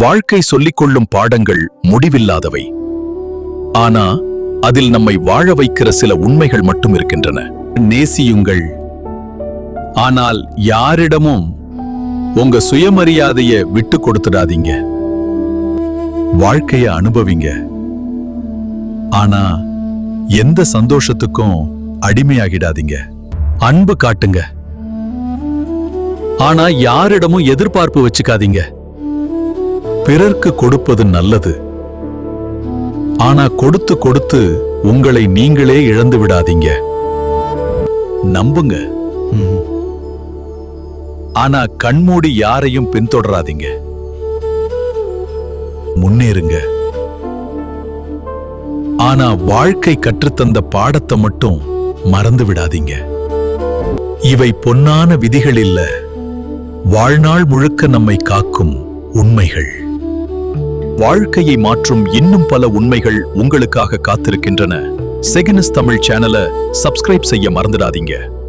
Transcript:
வாழ்க்கை சொல்லிக்கொள்ளும் பாடங்கள் முடிவில்லாதவை. ஆனா அதில் நம்மை வாழ வைக்கிற சில உண்மைகள் மட்டும் இருக்கின்றன. நேசியுங்கள். ஆனால் யாரிடமும் உங்க சுயமரியாதைய விட்டு கொடுத்துடாதீங்க. வாழ்க்கைய அனுபவிங்க. ஆனா எந்த சந்தோஷத்துக்கும் அடிமையாகிடாதீங்க. அன்பு காட்டுங்க. ஆனா யாரிடமும் எதிர்பார்ப்பு வச்சுக்காதீங்க. பிறர்க்கு கொடுப்பது நல்லது. ஆனா கொடுத்து கொடுத்து உங்களை நீங்களே இழந்து விடாதீங்க. நம்புங்க. ஆனா கண்மூடி யாரையும் பின்தொடராதீங்க. முன்னேறுங்க. ஆனா வாழ்க்கை கற்றுத்தந்த பாடத்தை மட்டும் மறந்து விடாதீங்க. இவை பொன்னான விதிகள் இல்ல. வாழ்நாள் முழுக்க நம்மை காக்கும் உண்மைகள். வாழ்க்கையை மாற்றும் இன்னும் பல உண்மைகள் உங்களுக்காக காத்திருக்கின்றன. செகனஸ் தமிழ் சேனலை சப்ஸ்கிரைப் செய்ய மறந்துடாதீங்க.